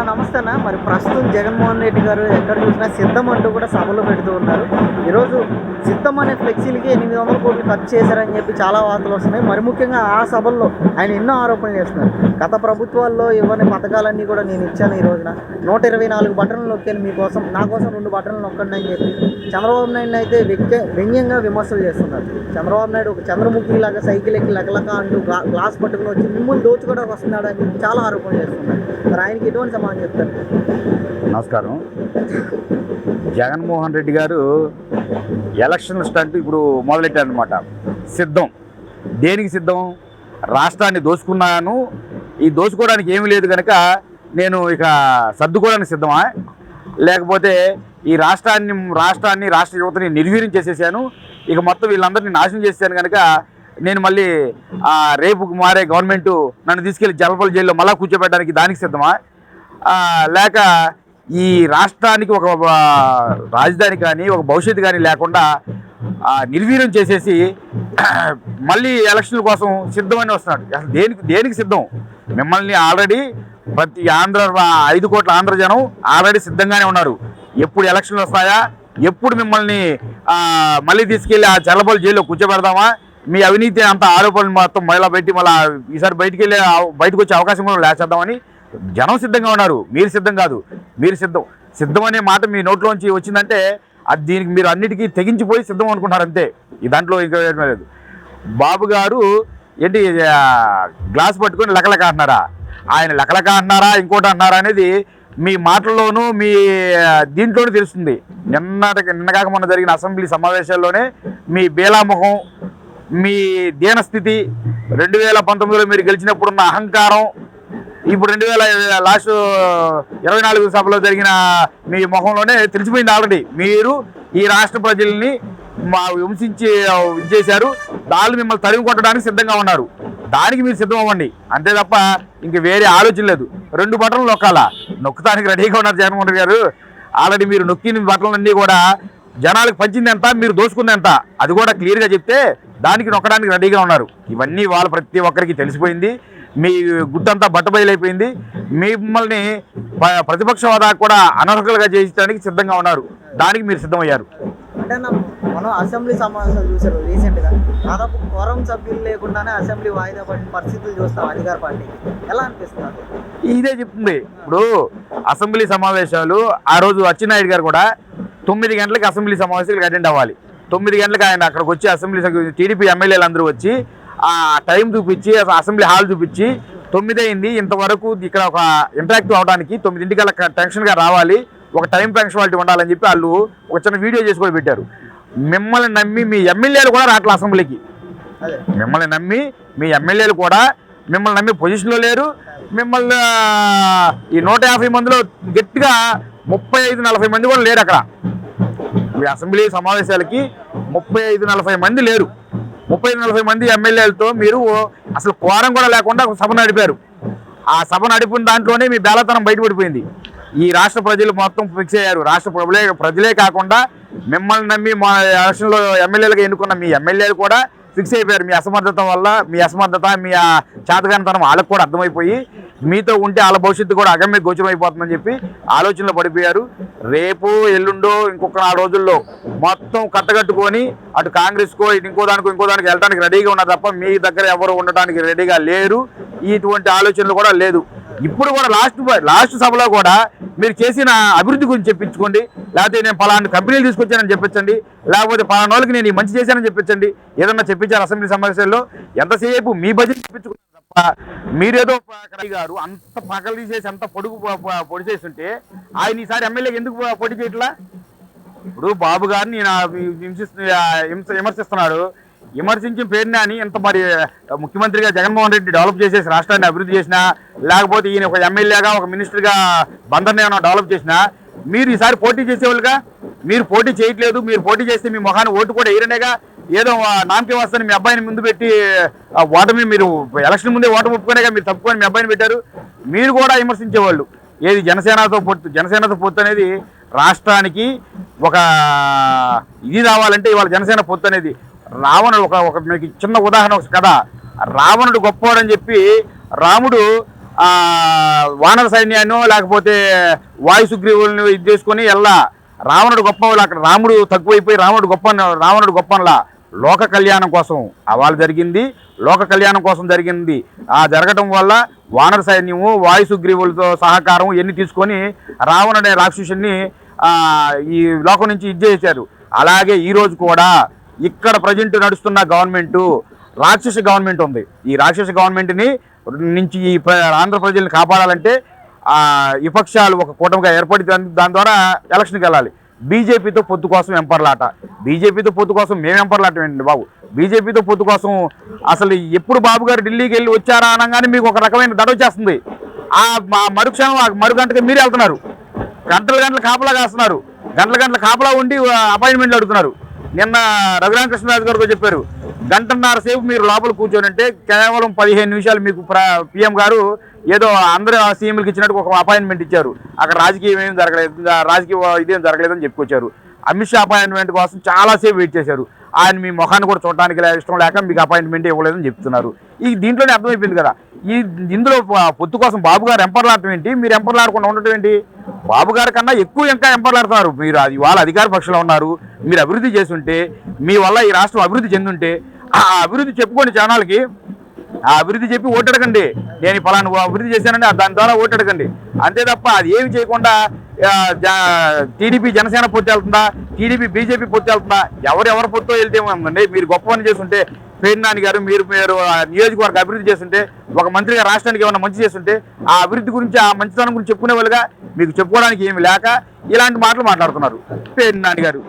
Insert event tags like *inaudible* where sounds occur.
అన్న నమస్తే అన్న. మరి ప్రస్తుతం జగన్మోహన్ రెడ్డి గారు ఎక్కడ చూసినా సిద్ధం అంటూ కూడా సభలు పెడుతూ ఉన్నారు. ఈరోజు సిద్ధం అనే ఫ్లెక్సీలకి ఎనిమిది వందల కోట్లు ఖర్చు చేశారని చెప్పి చాలా వార్తలు వస్తున్నాయి. మరి ముఖ్యంగా ఆ సభల్లో ఆయన ఎన్నో ఆరోపణలు చేస్తున్నారు. గత ప్రభుత్వాల్లో ఇవ్వని పథకాలన్నీ కూడా నేను ఇచ్చాను ఈ రోజున. నూట ఇరవై నాలుగు బటన్లు నొక్కాను మీకోసం నా కోసం రెండు బటన్లు నొక్కండి అని చెప్పి చంద్రబాబు నాయుడు అయితే వ్యక్తి వ్యంగ్యంగా విమర్శలు చేస్తున్నారు. చంద్రబాబు నాయుడు ఒక చంద్రముఖి లాగా సైకిల్ ఎక్కి లకలక అంటూ గ్లాస్ పట్టుకుని వచ్చి మిమ్మల్ని దోచుకోవడానికి వస్తున్నాడు అని చాలా ఆరోపణలు చేస్తున్నారు. మరి ఆయనకి ఎటువంటి చెప్తారు. నమస్కారం. జగన్మోహన్ రెడ్డి గారు ఎలక్షన్ స్టంట్ ఇప్పుడు మొదలెట్టారనమాట సిద్ధం. దేనికి సిద్ధం? రాష్ట్రాన్ని దోచుకున్నాను. ఈ దోచుకోవడానికి ఏమీ లేదు కనుక నేను ఇక సర్దుకోవడానికి సిద్ధమా? లేకపోతే ఈ రాష్ట్రాన్ని రాష్ట్రాన్ని రాష్ట్ర యువతని నిర్వీర్యం చేసేసాను. ఇక మొత్తం వీళ్ళందరినీ నాశనం చేశాను కనుక నేను మళ్ళీ రేపుకు రేపు మారే గవర్నమెంట్ నన్ను తీసుకెళ్ళి జలపల్లి జైల్లో మళ్ళా కూర్చోబెట్టడానికి దానికి సిద్ధమా? లేక ఈ రాష్ట్రానికి ఒక రాజధాని కానీ ఒక భవిష్యత్తు కానీ లేకుండా నిర్వీర్యం చేసేసి *clears throat* మళ్ళీ ఎలక్షన్ల కోసం సిద్ధమని వస్తున్నాడు. అసలు దేనికి దేనికి సిద్ధం? మిమ్మల్ని ఆల్రెడీ ప్రతి ఆంధ్ర ఐదు కోట్ల ఆంధ్ర జనం ఆల్రెడీ సిద్ధంగానే ఉన్నారు. ఎప్పుడు ఎలక్షన్లు వస్తాయా? ఎప్పుడు మిమ్మల్ని మళ్ళీ తీసుకెళ్ళి ఆ చల్లబల్లి జైల్లో కూర్చోబెడదామా మీ అవినీతి అంత ఆరోపణలు మొత్తం మళ్ళీ పెట్టి మళ్ళీ ఈసారి బయటికి వెళ్ళి బయటకు వచ్చే అవకాశం కూడా లేచేద్దామని జనం సిద్ధంగా ఉన్నారు. మీరు సిద్ధం కాదు. మీరు సిద్ధం సిద్ధం అనే మాట మీ నోట్లోంచి వచ్చిందంటే అది దీనికి మీరు అన్నిటికీ తెగించిపోయి సిద్ధం అనుకుంటున్నారు అంతే. ఈ దాంట్లో ఇంకా లేదు. బాబు గారు ఏంటి గ్లాస్ పట్టుకొని లకలక అంటున్నారా? ఆయన లకలక అంటున్నారా ఇంకోటి అంటున్నారా అనేది మీ మాటల్లోనూ మీ దీంట్లోనూ తెలుస్తుంది. నిన్నటికి నిన్నగాక మొన్న జరిగిన అసెంబ్లీ సమావేశాల్లోనే మీ బేలాముఖం మీ దీనస్థితి రెండు వేల పంతొమ్మిదిలో మీరు గెలిచినప్పుడున్న అహంకారం ఇప్పుడు రెండు వేల లాస్ట్ ఇరవై నాలుగు సభలో జరిగిన మీ ముఖంలోనే తెలిసిపోయింది ఆల్రెడీ మీరు ఈ రాష్ట్ర ప్రజల్ని మా విమర్శించి చేశారు వాళ్ళు మిమ్మల్ని తరిమి కొట్టడానికి సిద్ధంగా ఉన్నారు. దానికి మీరు సిద్ధం అవ్వండి అంతే తప్ప ఇంక వేరే ఆలోచన లేదు. రెండు బట్టలు నొక్కాలా? నొక్కడానికి రెడీగా ఉన్నారు జగన్మోహన్ రెడ్డి గారు. ఆల్రెడీ మీరు నొక్కిన బట్టలన్నీ కూడా జనాలకు పంచింది ఎంత మీరు దోసుకుంది ఎంత అది కూడా క్లియర్గా చెప్తే దానికి నొక్కడానికి రెడీగా ఉన్నారు. ఇవన్నీ వాళ్ళ ప్రతి ఒక్కరికి తెలిసిపోయింది. మీ గుట్టంతా బట్టబయలైపోయింది. మిమ్మల్ని ప్రతిపక్ష హోదా కూడా అనర్హులుగా చేయించడానికి సిద్ధంగా ఉన్నారు. దానికి మీరు సిద్ధమయ్యారు. అంటే మనం అసెంబ్లీ సమావేశాలు చూసారు రీసెంట్గా. దాదాపు కోరం సభ్యులు లేకుండానే అసెంబ్లీ వాయిదా పడిన పరిస్థితులు చూస్తాం అధికార పార్టీకి ఎలా అనిపిస్తున్నారు ఇదే చెప్తుంది. ఇప్పుడు అసెంబ్లీ సమావేశాలు ఆ రోజు అచ్చెన్నాయుడు గారు కూడా తొమ్మిది గంటలకు అసెంబ్లీ సమావేశాలకు అటెండ్ అవ్వాలి. తొమ్మిది గంటలకు ఆయన అక్కడికి వచ్చి అసెంబ్లీ టీడీపీ ఎమ్మెల్యేలు అందరూ వచ్చి టైం చూపించి అసెంబ్లీ హాల్ చూపించి తొమ్మిది అయింది. ఇంతవరకు ఇక్కడ ఒక ఇంటరాక్టివ్ అవడానికి తొమ్మిదింటికల్లా టెన్షన్గా రావాలి. ఒక టైం పంక్చువాలిటీ ఉండాలని చెప్పి వాళ్ళు ఒక చిన్న వీడియో చేసి కూడా పెట్టారు. మిమ్మల్ని నమ్మి మీ ఎమ్మెల్యేలు కూడా రావట్లే అసెంబ్లీకి మిమ్మల్ని నమ్మి మీ ఎమ్మెల్యేలు కూడా మిమ్మల్ని నమ్మి పొజిషన్లో లేరు. మిమ్మల్ని ఈ నూట యాభై మందిలో గట్టిగా ముప్పై ఐదు నలభై మంది కూడా లేరు అక్కడ. ఈ అసెంబ్లీ సమావేశాలకి ముప్పై ఐదు నలభై మంది లేరు. ముప్పై నలభై మంది ఎమ్మెల్యేలతో మీరు అసలు కోరం కూడా లేకుండా సభ నడిపారు. ఆ సభ నడిపిన దాంట్లోనే మీ బేలతనం బయటపడిపోయింది. ఈ రాష్ట్ర ప్రజలు మొత్తం ఫిక్స్ అయ్యారు. రాష్ట్ర ప్రజలే ప్రజలే కాకుండా మిమ్మల్ని నమ్మి మా ఎలక్షన్లో ఎమ్మెల్యేలుగా ఎన్నుకున్న మీ ఎమ్మెల్యేలు కూడా ఫిక్స్ అయిపోయారు మీ అసమర్థత వల్ల మీ అసమర్థత మీ చేతగానితనం వాళ్ళకు కూడా అర్థమైపోయి మీతో ఉంటే వాళ్ళ భవిష్యత్తు కూడా అగమ్య గోచరం అయిపోతుందని చెప్పి ఆలోచనలో పడిపోయారు. రేపు ఎల్లుండో ఇంకొక నాలుగు రోజుల్లో మొత్తం కట్టగట్టుకొని అటు కాంగ్రెస్కో ఇంకో దానికో ఇంకో దానికి వెళ్ళడానికి రెడీగా ఉన్నారు తప్ప మీ దగ్గర ఎవరు ఉండటానికి రెడీగా లేరు. ఇటువంటి ఆలోచనలు కూడా లేదు. ఇప్పుడు కూడా లాస్ట్ లాస్ట్ సభలో కూడా మీరు చేసిన అభివృద్ధి గురించి చెప్పించుకోండి. లేకపోతే నేను పలాంటి కంపెనీలు తీసుకొచ్చానని చెప్పించండి లేకపోతే పలానా వాళ్ళకి నేను ఈ మంచి చేశానని చెప్పించండి ఏదన్నా చెప్పించారు అసెంబ్లీ సమావేశాల్లో. ఎంతసేపు మీ బడ్జెట్ చెప్పించుకున్నారు తప్ప మీరేదో గారు అంత పగలు తీసేసి అంత పొడుగు పొడి చేస్తుంటే ఆయన ఈసారి ఎమ్మెల్యేకి ఎందుకు పొడి చేయట్లా? ఇప్పుడు బాబు గారిని హింసిస్తు హింస విమర్శిస్తున్నాడు. విమర్శించిన పేరుని అని ఇంత మరి ముఖ్యమంత్రిగా జగన్మోహన్ రెడ్డి డెవలప్ చేసేసి రాష్ట్రాన్ని అభివృద్ధి చేసినా లేకపోతే ఈయన ఒక ఎమ్మెల్యేగా ఒక మినిస్టర్గా బందర్ని ఏమైనా డెవలప్ చేసినా మీరు ఈసారి పోటీ చేసేవాళ్ళుగా? మీరు పోటీ చేయట్లేదు మీరు పోటీ చేస్తే మీ మొహాన్ని ఓటు కూడా వేయరనేగా? ఏదో నామకే వస్తాను మీ అబ్బాయిని ముందు పెట్టి ఓటమి మీరు ఎలక్షన్ ముందే ఓటమి ఒప్పుకునేగా మీరు తప్పుకొని మీ అబ్బాయిని పెట్టారు. మీరు కూడా విమర్శించేవాళ్ళు. ఏది జనసేనతో పొత్తు జనసేనతో పొత్తు అనేది రాష్ట్రానికి ఒక ఇది రావాలంటే ఇవాళ జనసేన పొత్తు అనేది. రావణుడు ఒక ఒక మీకు చిన్న ఉదాహరణ ఒక కథ. రావణుడు గొప్పవాడని చెప్పి రాముడు వానర సైన్యాన్ని లేకపోతే వాయుసుగ్రీవులను ఇది చేసుకొని ఎల్లా రావణుడు గొప్ప అక్కడ రాముడు తక్కువైపోయి రావణుడు గొప్ప రావణుడు గొప్పలా లోక కళ్యాణం కోసం అవాలు జరిగింది. లోక కళ్యాణం కోసం జరిగింది. ఆ జరగటం వల్ల వానర సైన్యము వాయు సుగ్రీవులతో సహకారం ఎన్ని తీసుకొని రావణుడే రాక్షసుని ఈ లోకం నుంచి ఇచ్చేసారు అలాగే ఈరోజు కూడా ఇక్కడ ప్రజెంట్ నడుస్తున్న గవర్నమెంటు రాక్షస గవర్నమెంట్ ఉంది. ఈ రాక్షస గవర్నమెంట్ని నుంచి ఈ ప్ర- ఆంధ్ర ప్రజల్ని కాపాడాలంటే విపక్షాలు ఒక కూటమిగా ఏర్పడి దాని ద్వారా ఎలక్షన్కి వెళ్ళాలి. బీజేపీతో పొత్తు కోసం ఎంపర్లాట బీజేపీతో పొత్తు కోసం మేము ఎంపర్లాట ఏంటండి బాబు? బీజేపీతో పొత్తు కోసం అసలు ఎప్పుడు బాబు గారు ఢిల్లీకి వెళ్ళి వచ్చారా అనగానే మీకు ఒక రకమైన దడ వచ్చేస్తుంది. ఆ మా మరుక్షణం మరుగంటకి మీరు వెళ్తున్నారు. గంటల గంటల కాపలా కాస్తున్నారు. గంటల గంటల కాపలా ఉండి అపాయింట్మెంట్లు అడుగుతున్నారు. నిన్న రఘురామకృష్ణరాజు గారితో చెప్పారు. గంటన్నర సేపు మీరు లోపల కూర్చొని అంటే కేవలం పదిహేను నిమిషాలు మీకు పిఎం గారు ఏదో అందరూ సీఎంలకు ఇచ్చినట్టు ఒక అపాయింట్మెంట్ ఇచ్చారు. అక్కడ రాజకీయం ఏం జరగలేదు రాజకీయ ఇదేం జరగలేదని చెప్పుకొచ్చారు. అమిత్ షా అపాయింట్మెంట్ కోసం చాలాసేపు వెయిట్ చేశారు. ఆయన మీ ముఖాన్ని కూడా చూడటానికి ఇష్టం లేక మీకు అపాయింట్మెంట్ ఇవ్వలేదని చెప్తున్నారు. ఈ దీంట్లోనే అర్థమైపోయింది కదా. ఈ ఇందులో పొత్తు కోసం బాబు గారు ఎంపర్లాడటం ఏంటి? మీరు ఎంపర్లాడకుండా ఉండటం ఏంటి? బాబు గారి కన్నా ఎక్కువ ఇంకా ఎంపర్లాడుతున్నారు మీరు అది వాళ్ళ అధికార పక్షంలో ఉన్నారు. మీరు అభివృద్ధి చేస్తుంటే మీ వల్ల ఈ రాష్ట్రం అభివృద్ధి చెందుంటే ఆ అభివృద్ధి చెప్పుకోండి జనాలకి ఆ అభివృద్ధి చెప్పి ఓటడకండి. నేను ఫలాను అభివృద్ధి చేశానండి దాని ద్వారా ఓటడకండి. అంతే తప్ప అది ఏమి చేయకుండా టీడీపీ జనసేన పొత్తు వెళ్తుందా? టీడీపీ బీజేపీ పొత్తు వెళ్తుందా? ఎవరు ఎవరు పొత్తు వెళ్తే ఉందండి మీరు గొప్ప పని చేస్తుంటే పేర్నాని గారు మీరు మీరు నియోజకవర్గ అభివృద్ధి చేస్తుంటే ఒక మంత్రిగా రాష్ట్రానికి ఏమైనా మంచి చేస్తుంటే ఆ అభివృద్ధి గురించి ఆ మంచితనం గురించి చెప్పుకునే వాళ్ళుగా మీకు చెప్పుకోవడానికి ఏమి లేక ఇలాంటి మాటలు మాట్లాడుతున్నారు. పేర్నాని గారు.